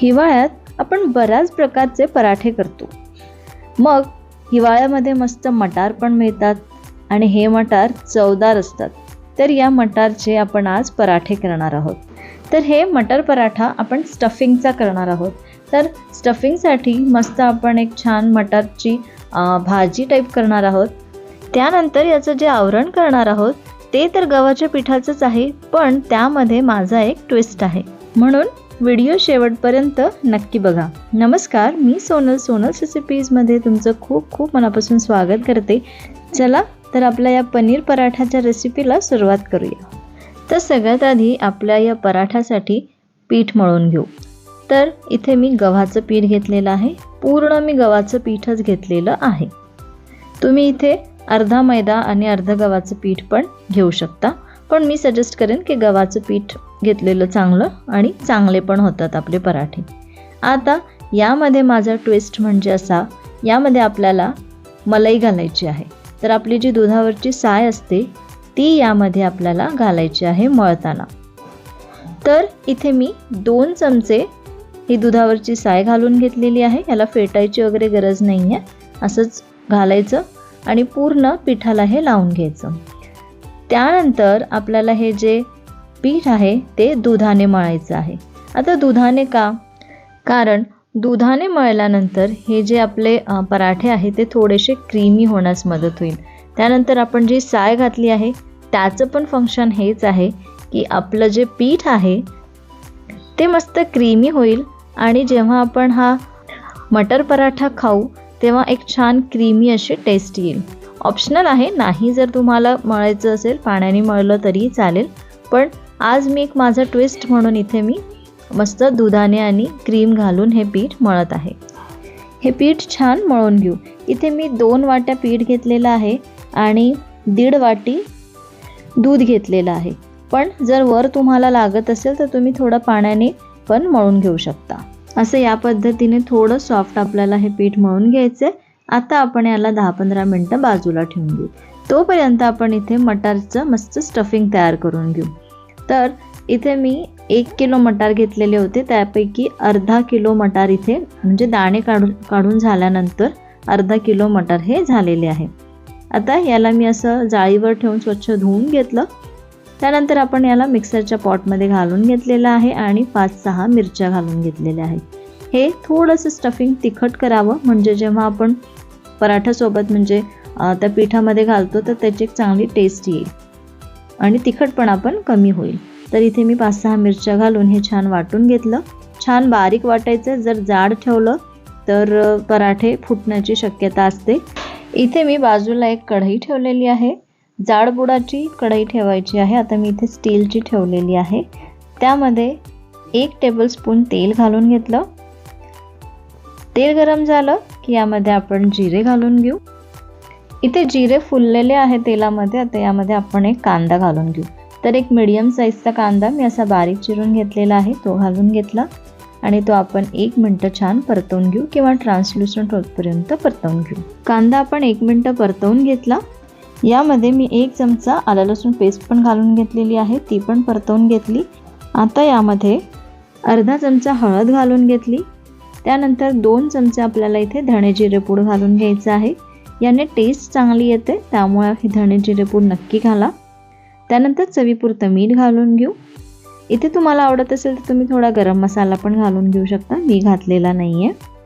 हिवाळ्यात आपण बऱ्याच प्रकारचे पराठे करतो. मग हिवाळ्यामध्ये मस्त मटार पण मिळतात आणि हे मटार चवदार असतात. तर या मटारचे आपण आज पराठे करणार आहोत. तर हे मटर पराठा आपण स्टफिंगचा करणार आहोत. तर स्टफिंगसाठी मस्त आपण एक छान मटारची भाजी टाईप करणार आहोत. त्यानंतर याचं जे आवरण करणार आहोत ते तर गव्हाच्या पिठाचंच आहे पण त्यामध्ये माझा एक ट्विस्ट आहे. म्हणून व्हिडिओ शेवटपर्यंत नक्की बघा. नमस्कार मी सोनल सोनल रेसिपीजमध्ये तुमचं खूप खूप मनापासून स्वागत करते. चला तर आपल्या या पनीर पराठाच्या रेसिपीला सुरुवात करूया. तर सगळ्यात आधी आपल्या या पराठासाठी पीठ मळून घेऊ. तर इथे मी गव्हाचं पीठ घेतलेलं आहे. पूर्ण मी गव्हाचं पीठच घेतलेलं आहे. तुम्ही इथे अर्धा मैदा आणि अर्ध गव्हाचं पीठ पण घेऊ शकता. पण मी सजेस्ट करेन की गव्हाचं पीठ घेतलेलं चांगलं आणि चांगले पण होतात आपले पराठे. आता यामध्ये माझा ट्विस्ट म्हणजे असा यामध्ये आपल्याला मलाई घालायची आहे. तर आपली जी दुधावरची साय असते ती यामध्ये आपल्याला घालायची आहे मळताना. तर इथे मी दोन चमचे ही दुधावरची साय घालून घेतलेली आहे. याला फेटायची वगैरे गरज नाही आहे असंच घालायचं आणि पूर्ण पिठाला हे लावून घ्यायचं. त्यानंतर आपल्याला हे जे पीठ आहे ते दुधाने मळायचं आहे. आता दुधाने का? कारण दुधाने मळल्यानंतर हे जे आपले पराठे आहे ते थोडेसे क्रीमी होण्यास मदत होईल. त्यानंतर आपण जी साय घातली आहे त्याचं पण फंक्शन हेच आहे की आपलं जे पीठ आहे ते मस्त क्रीमी होईल आणि जेव्हा आपण हा मटर पराठा खाऊ तेव्हा एक छान क्रीमी अशी टेस्ट येईल. ऑप्शनल आहे. नाही जर तुम्हाला मळायचं असेल पाण्याने मळलं तरीही चालेल. पण आज मी एक माझा ट्विस्ट म्हणून इथे मी मस्त दुधाने आणि क्रीम घालून हे पीठ मळत आहे. हे पीठ छान मळून घेऊ. इथे मी दोन वाट्या पीठ घेतलेलं आहे आणि दीड वाटी दूध घेतलेलं आहे. पण जर वर तुम्हाला लागत असेल तर तुम्ही थोडं पाण्याने पण मळून घेऊ शकता. असं या पद्धतीने थोडं सॉफ्ट आपल्याला हे पीठ मळून घ्यायचं आहे आता आपण याला दहा पंधरा मिनटं बाजूला ठेवून घेऊ तोपर्यंत आपण इथे मटारचं मस्त स्टफिंग तयार करून घेऊ. तर इथे मी एक किलो मटार घेतलेले होते त्यापैकी अर्धा किलो मटार इथे म्हणजे दाणे काढून काढून झाल्यानंतर अर्धा किलो मटार हे झालेले आहे. आता याला मी असं जाळीवर ठेवून स्वच्छ धुवून घेतलं. त्यानंतर आपण याला मिक्सरच्या पॉटमध्ये घालून घेतलेलं आहे आणि पाच सहा मिरच्या घालून घेतलेल्या आहेत. हे थोडंसं स्टफिंग तिखट करावं. म्हणजे जेव्हा आपण पराठासोबत म्हणजे त्या पिठामध्ये घालतो तर त्याची एक चांगली टेस्ट येईल. आणि तिखटपणा पण कमी होईल. तर इथे मी पाच सहा मिरच्या घालून हे छान वाटून घेतलं. छान बारीक वाटायचं. जर जाड ठेवलं तर पराठे फुटण्याची शक्यता असते. इथे मी बाजूला एक कढई ठेवलेली आहे. जाडबुडाची कढई ठेवायची आहे. आता मी इथे स्टीलची ठेवलेली आहे. त्यामध्ये एक टेबलस्पून तेल घालून घेतलं. तेल गरम झालं की यामध्ये आपण जिरे घालून घेऊ. इथे जिरे फुललेले आहे तेलामध्ये आता यामध्ये आपण एक कांदा घालून घेऊ. तर एक मिडियम साईजचा कांदा मी असा बारीक चिरून घेतलेला आहे तो घालून घेतला. आणि तो आपण एक मिनटं छान परतवून घेऊ किंवा ट्रान्सल्युसंट होतपर्यंत परतवून घेऊ. कांदा आपण एक मिनटं परतवून घेतला. यामध्ये मी एक चमचा आला लसूण पेस्ट पण घालून घेतलेली आहे ती पण परतवून घेतली. आता यामध्ये अर्धा चमचा हळद घालून घेतली. त्यानंतर दोन चमचे आपल्याला इथे धणे जिरेपूड घालून घ्यायचं आहे. याने टेस्ट चांगली येते त्यामुळे हे धणे जिरेपूड नक्की घाला. त्यानंतर चवीपुरतं मीठ घालून घेऊ. इथे तुम्हाला आवडत असेल तर तुम्ही थोडा गरम मसाला पण घालून घेऊ शकता. मी घातलेला नाही आहे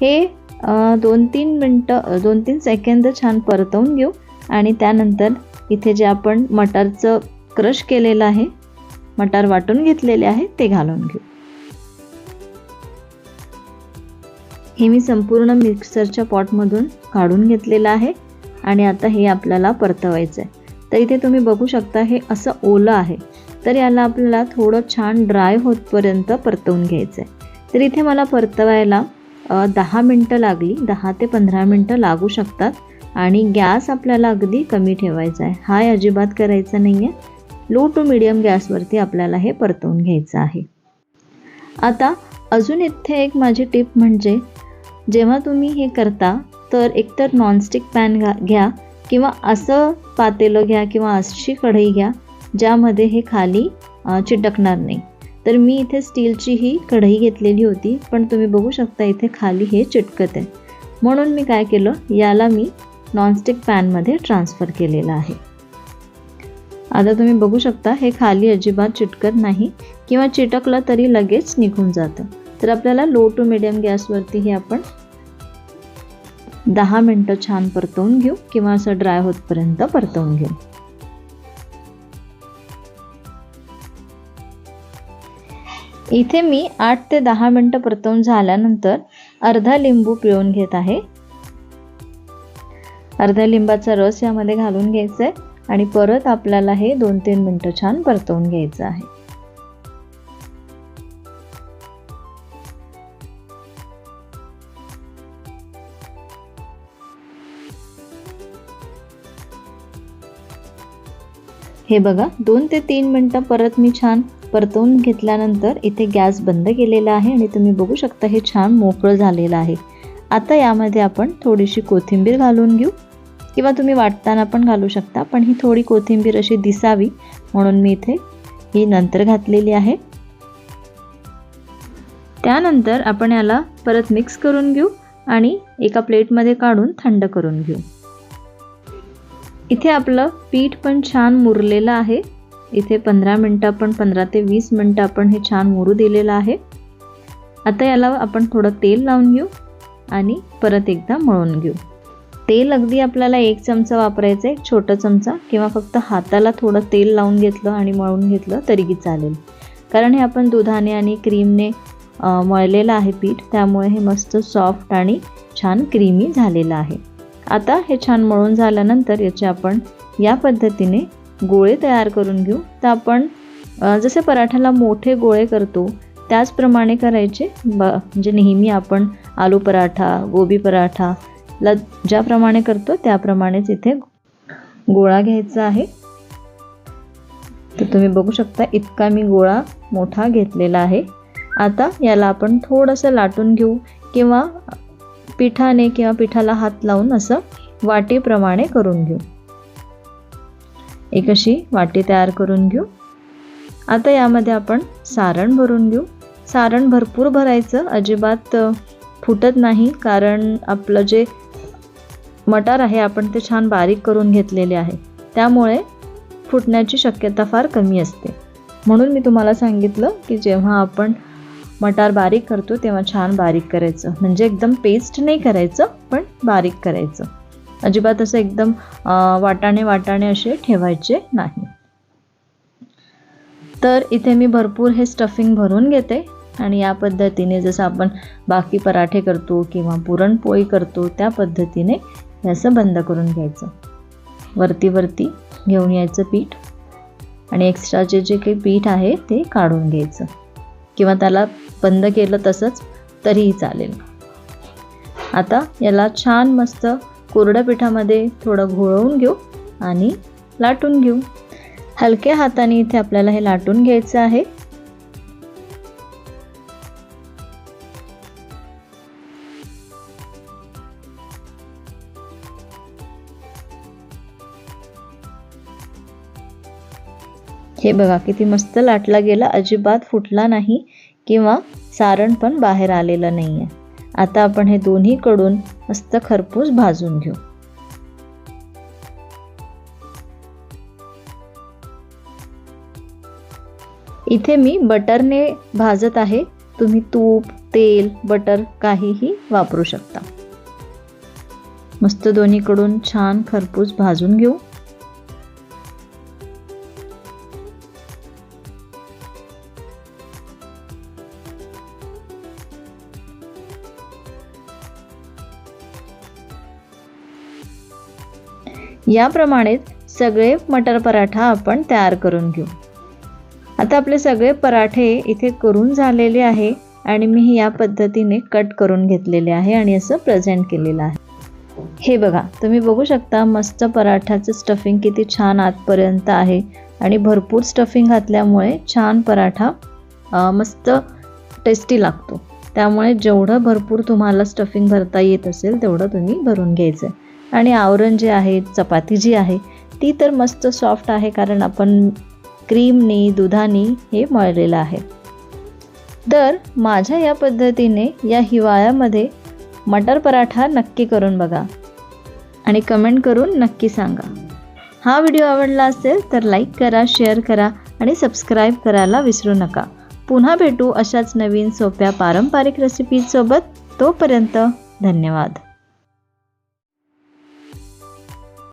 हे दोन तीन मिनटं दोन तीन सेकंद छान परतवून घेऊ. आणि त्यानंतर इथे जे आपण मटारचं क्रश केलेलं आहे मटार वाटून घेतलेले आहे ते घालून घेऊ. हे मी संपूर्ण मिक्सरच्या पॉटमधून काढून घेतलेलं आहे आणि आता हे आपल्याला परतवायचं आहे तर इथे तुम्ही बघू शकता हे असं ओलं आहे. तर याला आपल्याला थोडं छान ड्राय होतपर्यंत परतवून घ्यायचं आहे तर इथे मला परतवायला दहा मिनटं लागली. दहा ते पंधरा मिनटं लागू शकतात आणि गॅस आपल्याला अगदी कमी ठेवायचा आहे हाय अजिबात करायचा नाही आहे लो टू मिडियम गॅसवरती आपल्याला हे परतवून घ्यायचं आहे. आता अजून इथे एक माझी टिप म्हणजे जेव्हा तुम्ही हे करता तर एकतर नॉनस्टिक पॅन घा घ्या किंवा असं पातेलं घ्या किंवा अशी कढई घ्या ज्यामध्ये हे खाली चिटकणार नाही. तर मी इथे स्टीलची ही कढई घेतलेली होती पण तुम्ही बघू शकता इथे खाली हे चिटकत आहे. म्हणून मी काय केलं याला मी नॉनस्टिक पॅनमध्ये ट्रान्सफर केलेलं आहे. आता तुम्ही बघू शकता हे खाली अजिबात चिटकत नाही किंवा चिटकलं तरी लगेच निघून जातं. तर आपल्याला लो टू मिडियम गॅसवरती हे आपण दहा मिनटं छान परतवून घेऊ किंवा असं ड्राय होतपर्यंत परतवून घेऊ. इथे मी आठ ते दहा मिनटं परतवून झाल्यानंतर अर्धा लिंबू पिळून घेत आहे. अर्धा लिंबाचा रस यामध्ये घालून घ्यायचा आहे आणि परत आपल्याला हे दोन तीन मिनटं छान परतवून घ्यायचं आहे. हे बघा दोन ते तीन मिनटं परत मी छान परतवून घेतल्यानंतर इथे गॅस बंद केलेला आहे आणि तुम्ही बघू शकता हे छान मोकळं झालेलं आहे. आता यामध्ये आपण थोडीशी कोथिंबीर घालून घेऊ. किंवा तुम्ही वाटताना पण घालू शकता पण ही थोडी कोथिंबीर अशी दिसावी म्हणून मी इथे ही नंतर घातलेली आहे. त्यानंतर आपण याला परत मिक्स करून घेऊ आणि एका प्लेटमध्ये काढून थंड करून घेऊ. इथे आपलं पीठ पण छान मुरलेलं आहे. इथे पंधरा मिनटं आपण पंधरा ते वीस मिनटं आपण हे छान मुरू दिलेलं आहे. आता याला आपण थोडं तेल लावून घेऊ आणि परत एकदा मळून घेऊ. तेल अगदी आपल्याला एक चमचा वापरायचं आहे एक छोटा चमचा किंवा फक्त हाताला थोडं तेल लावून घेतलं आणि मळून घेतलं तरीही चालेल. कारण हे आपण दुधाने आणि क्रीमने मळलेलं आहे पीठ त्यामुळे हे मस्त सॉफ्ट आणि छान क्रीमी झालेलं आहे. आता हे छान मळून झाल्यानंतर याचे आपण या पद्धतीने गोळे तयार करून घेऊ. तर आपण जसे पराठ्याला मोठे गोळे करतो त्याचप्रमाणे करायचे ब म्हणजे नेहमी आपण आलू पराठा गोबी पराठा ला ज्याप्रमाणे करतो त्याप्रमाणेच इथे गोळा घ्यायचा आहे. तर तुम्ही बघू शकता इतका मी गोळा मोठा घेतलेला आहे. आता याला आपण थोडंसं लाटून घेऊ किंवा पिठाने किंवा पिठाला हात लावून असं वाटीप्रमाणे करून घेऊ. एक अशी वाटी तयार करून घेऊ. आता यामध्ये आपण सारण भरून घेऊ. सारण भरपूर भरायचं अजिबात फुटत नाही कारण आपलं जे मटार आहे आपण ते छान बारीक करून घेतलेले आहे. त्यामुळे फुटण्याची शक्यता फार कमी असते. म्हणून मी तुम्हाला सांगितलं की जेव्हा आपण मटार बारीक करतो तेव्हा छान बारीक करायचं. म्हणजे एकदम पेस्ट नाही करायचं पण बारीक करायचं. अजिबात असं एकदम वाटाणे वाटाणे असे ठेवायचे नाही. तर इथे मी भरपूर हे स्टफिंग भरून घेते आणि या पद्धतीने जसं आपण बाकी पराठे करतो किंवा पुरणपोळी करतो त्या पद्धतीने असं बंद करून घ्यायचं. वरती वरती घेऊन यायचं पीठ आणि एक्स्ट्राचे जे काही पीठ आहे ते काढून घ्यायचं. किंवा त्याला बंद केलं तसंच तरीही चालेल. आता याला छान मस्त कोरड्या पिठामध्ये थोडं घोळवून घेऊ आणि लाटून घेऊ. हलक्या हाताने इथे आपल्याला हे लाटून घ्यायचं आहे. हे बघा किती मस्त लाटला गेला. अजिबात फुटला नाही किंवा सारण पण बाहेर आलेलं नाही आहे आता आपण हे दोन्हीकडून मस्त खरपूस भाजून घेऊ. इथे मी बटरने भाजत आहे. तुम्ही तूप तेल बटर काहीही वापरू शकता. मस्त दोन्हीकडून छान खरपूस भाजून घेऊ. याप्रमाणेच सगळे मटर पराठा आपण तयार करून घेऊ. आता आपले सगळे पराठे इथे करून झालेले आहे आणि मी या पद्धतीने कट करून घेतलेले आहे आणि असं प्रेझेंट केलेलं आहे. हे बघा तुम्ही बघू शकता मस्त पराठ्याचं स्टफिंग किती छान आतपर्यंत आहे आणि भरपूर स्टफिंग घातल्यामुळे छान पराठा मस्त टेस्टी लागतो. त्यामुळे जेवढं भरपूर तुम्हाला स्टफिंग भरता येत असेल तेवढं तुम्ही भरून घ्यायचं आहे आणि आवरण जे आहे चपाती जी आहे ती तर मस्त सॉफ्ट आहे कारण आपण क्रीमनी दुधानी हे मळलेलं आहे. तर माझ्या या पद्धतीने या हिवाळ्यामध्ये मटर पराठा नक्की करून बघा आणि कमेंट करून नक्की सांगा. हा व्हिडिओ आवडला असेल तर लाईक करा शेअर करा आणि सबस्क्राईब करायला विसरू नका. पुन्हा भेटू अशाच नवीन सोप्या पारंपरिक रेसिपीजसोबत तोपर्यंत धन्यवाद.